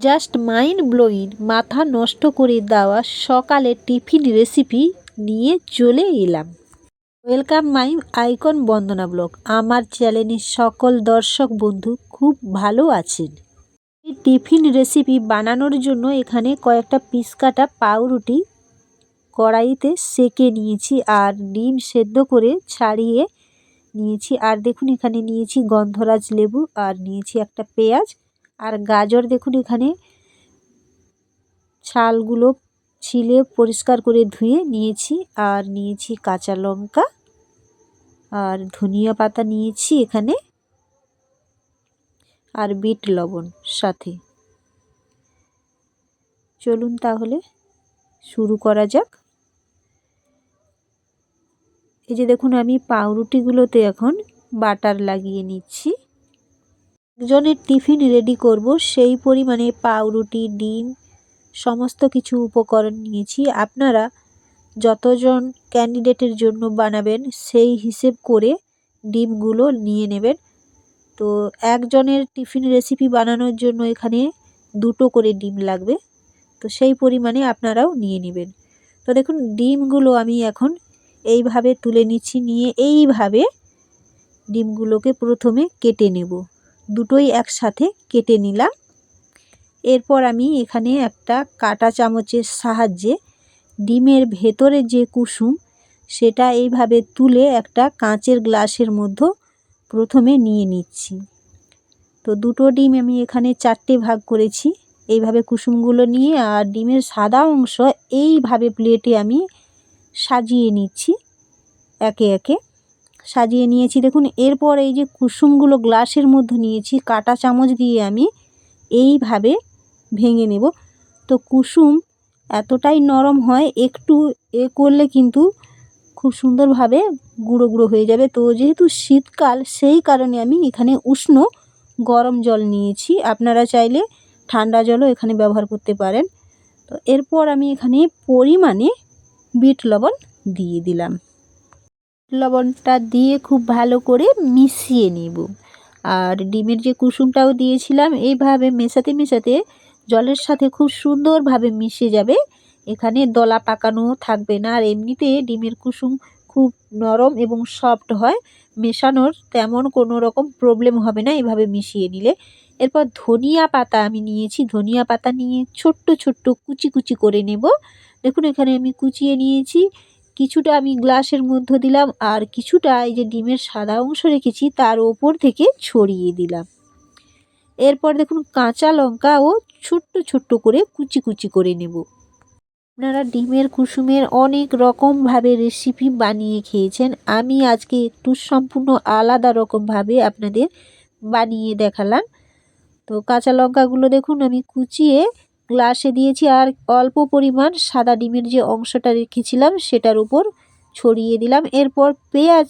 Just mind blowing, মাথা নষ্ট করে দেওয়া সকালে টিফিন রেসিপি নিয়ে চলে এলাম। Welcome my icon Bandana blog. আমার চ্যানেলের সকল দর্শক বন্ধু খুব ভালো আছেন। এই টিফিন রেসিপি বানানোর জন্য এখানে কয়েকটা পিস কাটা পাউরুটি কড়াইতে সেকে নিয়েছি আর ডিম সেদ্ধ করে ছাড়িয়ে নিয়েছি। আর দেখুন, এখানে নিয়েছি গন্ধরাজ লেবু আর নিয়েছি একটা পেঁয়াজ। আর গাজর দেখুন এখানে। ছালগুলো ছিলে পরিষ্কার করে ধুয়ে নিয়েছি, আর নিয়েছি কাঁচা লঙ্কা, আর ধনিয়া পাতা নিয়েছি এখানে, আর বিট লবণ সাথে। চলুন তাহলে শুরু করা যাক। এই যে দেখুন আমি পাউরুটিগুলোতে এখন বাটার লাগিয়ে নিচ্ছি। একজনের টিফিন রেডি করব, সেই পরিমাণে পাউরুটি, ডিম, সমস্ত কিছু উপকরণ নিয়েছি। আপনারা যতজন ক্যান্ডিডেটের জন্য বানাবেন, সেই হিসেব করে ডিমগুলো নিয়ে নেবেন। তো একজনের টিফিন রেসিপি বানানোর জন্য এখানে দুটো করে ডিম লাগবে, তো সেই পরিমাণে আপনারাও নিয়ে নেবেন। তো দেখুন, ডিমগুলো আমি এখন এইভাবে তুলে নিচ্ছি, নিয়ে এইভাবে ডিমগুলোকে প্রথমে কেটে নেব। দুটোই একসাথে কেটে নিলাম। এরপর আমি এখানে একটা কাটা চামচের সাহায্যে ডিমের ভেতরে যে কুসুম, সেটা এইভাবে তুলে একটা কাঁচের গ্লাসের মধ্যে প্রথমে নিয়ে নিচ্ছি। তো দুটো ডিম আমি এখানে চারটে ভাগ করেছি। এইভাবে কুসুমগুলো নিয়ে আর ডিমের সাদা অংশ এইভাবে প্লেটে আমি সাজিয়ে নিচ্ছি একে একে। সাজিয়ে নিয়েছি। দেখুন, এরপর এই যে কুসুমগুলো গ্লাসের মধ্যে নিয়েছি, কাটা চামচ দিয়ে আমি এইভাবে ভেঙে নেব। তো কুসুম এতটাই নরম হয়, একটু এ করলে কিন্তু খুব সুন্দরভাবে গুঁড়ো গুঁড়ো হয়ে যাবে। তো যেহেতু শীতকাল, সেই কারণে আমি এখানে উষ্ণ গরম জল নিয়েছি। আপনারা চাইলে ঠান্ডা জলও এখানে ব্যবহার করতে পারেন। তো এরপর আমি এখানে পরিমাণে বিট লবণ দিয়ে দিলাম। লবণটা দিয়ে খুব ভালো করে মিশিয়ে নেব। আর ডিমের যে কুসুমটাও দিয়েছিলাম, এইভাবে মেশাতে মেশাতে জলের সাথে খুব সুন্দরভাবে মিশে যাবে। এখানে দলা পাকানো থাকবে না, আর এমনিতে ডিমের কুসুম খুব নরম এবং সফট হয়। মেশানোর তেমন কোনো রকম প্রবলেম হবে না এভাবে মিশিয়ে নিলে। এরপর ধনিয়া পাতা আমি নিয়েছি। ধনিয়া পাতা নিয়ে ছোট্ট ছোট্ট কুচি কুচি করে নেব। দেখুন, এখানে আমি কুচিয়ে নিয়েছি। কিছুটা আমি গ্লাসের মধ্যে দিলাম আর কিছুটা এই যে ডিমের সাদা অংশ রেখেছি তার ওপর থেকে ছড়িয়ে দিলাম। এরপর দেখুন কাঁচা লঙ্কাও ছোট্ট ছোট্ট করে কুচি কুচি করে নেব। আপনারা ডিমের কুসুমের অনেক রকমভাবে রেসিপি বানিয়ে খেয়েছেন। আমি আজকে একটু সম্পূর্ণ আলাদা রকমভাবে আপনাদের বানিয়ে দেখালাম। তো কাঁচা লঙ্কাগুলো দেখুন আমি কুচিয়ে গ্লাসে দিয়েছি আর অল্প পরিমাণ সাদা ডিমের যে অংশটা রেখেছিলাম সেটার উপর ছড়িয়ে দিলাম। এরপর পেঁয়াজ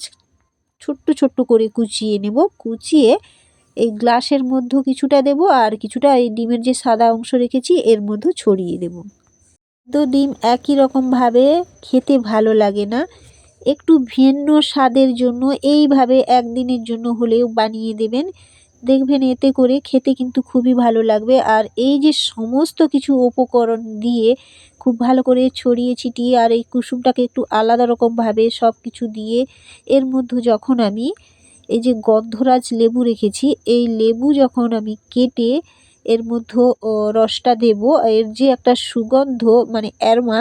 ছোট্ট ছোট্ট করে কুচিয়ে নেব। কুচিয়ে এই গ্লাসের মধ্যে কিছুটা দেব আর কিছুটা এই ডিমের যে সাদা অংশ রেখেছি এর মধ্যে ছড়িয়ে দেব। তো ডিম একই রকমভাবে খেতে ভালো লাগে না। একটু ভিন্ন স্বাদের জন্য এইভাবে একদিনের জন্য হলেও বানিয়ে দেবেন। দেখবেন এতে করে খেতে কিন্তু খুবই ভালো লাগবে। আর এই যে সমস্ত কিছু উপকরণ দিয়ে খুব ভালো করে ছড়িয়ে ছিটিয়ে আর এই কুসুমটাকে একটু আলাদা রকমভাবে সব কিছু দিয়ে, এর মধ্যে যখন আমি এই যে গন্ধরাজ লেবু রেখেছি, এই লেবু যখন আমি কেটে এর মধ্যে রসটা দেব। এর যে একটা সুগন্ধ মানে অ্যারোমা,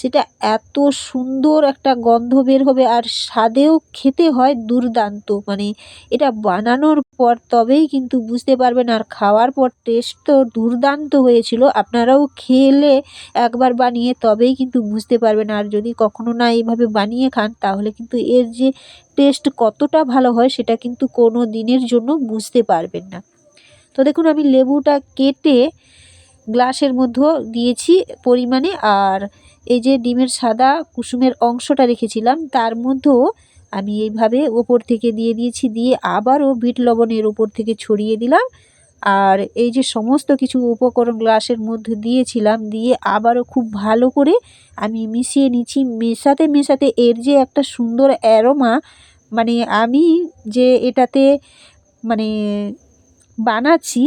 সেটা এত সুন্দর একটা গন্ধ বের হবে আর স্বাদেও খেতে হয় দুর্দান্ত। মানে এটা বানানোর পর তবেই কিন্তু বুঝতে পারবেন আর খাওয়ার পর টেস্ট তো দুর্দান্ত হয়েছিল। আপনারাও খেলে একবার বানিয়ে তবেই কিন্তু বুঝতে পারবেন। আর যদি কখনো না এইভাবে বানিয়ে খান, তাহলে কিন্তু এর যে টেস্ট কতটা ভালো হয়, সেটা কিন্তু কোনো দিনের জন্য বুঝতে পারবেন না। তো দেখুন, আমি লেবুটা কেটে গ্লাসের মধ্যে দিয়েছি পরিমাণে, আর এই যে ডিমের সাদা কুসুমের অংশটা রেখেছিলাম, তার মধ্যেও আমি এইভাবে ওপর থেকে দিয়ে দিয়েছি, দিয়ে আবারও বিট লবণের ওপর থেকে ছড়িয়ে দিলাম, আর এই যে সমস্ত কিছু উপকরণ গ্লাসের মধ্যে দিয়েছিলাম, দিয়ে আবারও খুব ভালো করে আমি মিশিয়ে নিচ্ছি, মেশাতে মেশাতে এর যে একটা সুন্দর অ্যারোমা মানে আমি যে এটাতে মানে বানাচ্ছি,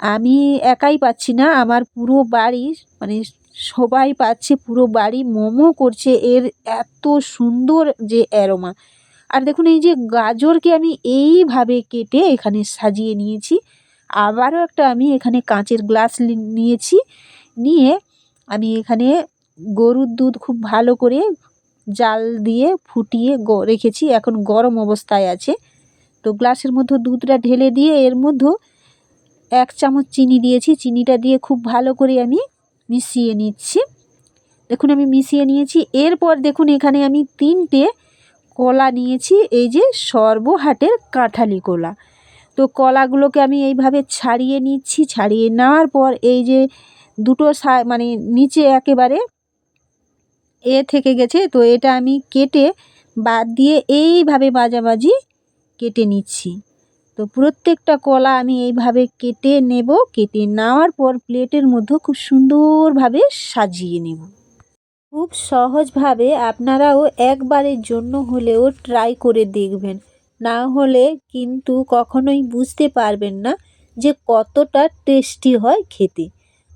আমি একাই পাচ্ছি না, আমার পুরো বাড়ির মানে সবাই পাচ্ছে, পুরো বাড়ি মোমো করছে, এর এত সুন্দর যে অ্যারোমা। আর দেখুন, এই যে গাজরকে আমি এইভাবে কেটে এখানে সাজিয়ে নিয়েছি, আবারও একটা আমি এখানে কাঁচের গ্লাস নিয়েছি, নিয়ে আমি এখানে গরুর দুধ খুব ভালো করে জাল দিয়ে ফুটিয়ে রেখেছি, এখন গরম অবস্থায় আছে। তো গ্লাসের মধ্যে দুধটা ঢেলে দিয়ে এর মধ্যে এক চামচ চিনি দিয়েছি। চিনিটা দিয়ে খুব ভালো করে আমি মিশিয়ে নিচ্ছি। দেখুন, আমি মিশিয়ে নিয়েছি। এরপর দেখুন, এখানে আমি তিনটে কলা নিয়েছি। এই যে সর্বহাটের কাঁঠালি কলা। তো কলাগুলোকে আমি এইভাবে ছাড়িয়ে নিচ্ছি। ছাড়িয়ে নেওয়ার পর এই যে দুটো মানে নিচে একেবারে এ থেকে গেছে। তো এটা আমি কেটে বাদ দিয়ে এইভাবে মাঝামাঝি কেটে নিচ্ছি। তো প্রত্যেকটা কলা আমি এইভাবে কেটে নেব, কেটে নেওয়ার পর প্লেটের মধ্যে খুব সুন্দরভাবে সাজিয়ে নেব। খুব সহজভাবে আপনারাও একবারের জন্য হলেও ট্রাই করে দেখবেন। না হলে কিন্তু কখনোই বুঝতে পারবেন না যে কতটা টেস্টি হয় খেতে।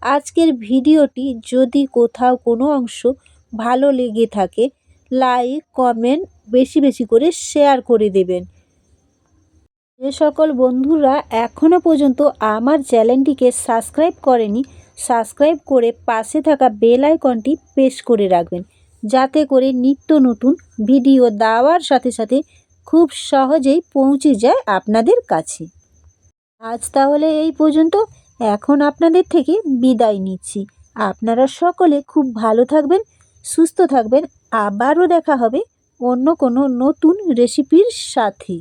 আজকের ভিডিওটি যদি কোথাও কোনো অংশ ভালো লেগে থাকে, লাইক, কমেন্ট বেশি বেশি করে শেয়ার করে দেবেন। যে সকল বন্ধুরা এখনও পর্যন্ত আমার চ্যানেলটিকে সাবস্ক্রাইব করেনি, সাবস্ক্রাইব করে পাশে থাকা বেল আইকনটি প্রেস করে রাখবেন। যাতে করে নিত্য নতুন ভিডিও দেওয়ার সাথে সাথে খুব সহজেই পৌঁছে যায় আপনাদের কাছে। আজ তাহলে এই পর্যন্ত। এখন আপনাদের থেকে বিদায় নিচ্ছি। আপনারা সকলে খুব ভালো থাকবেন, সুস্থ থাকবেন। আবারও দেখা হবে অন্য কোনো নতুন রেসিপির সাথে।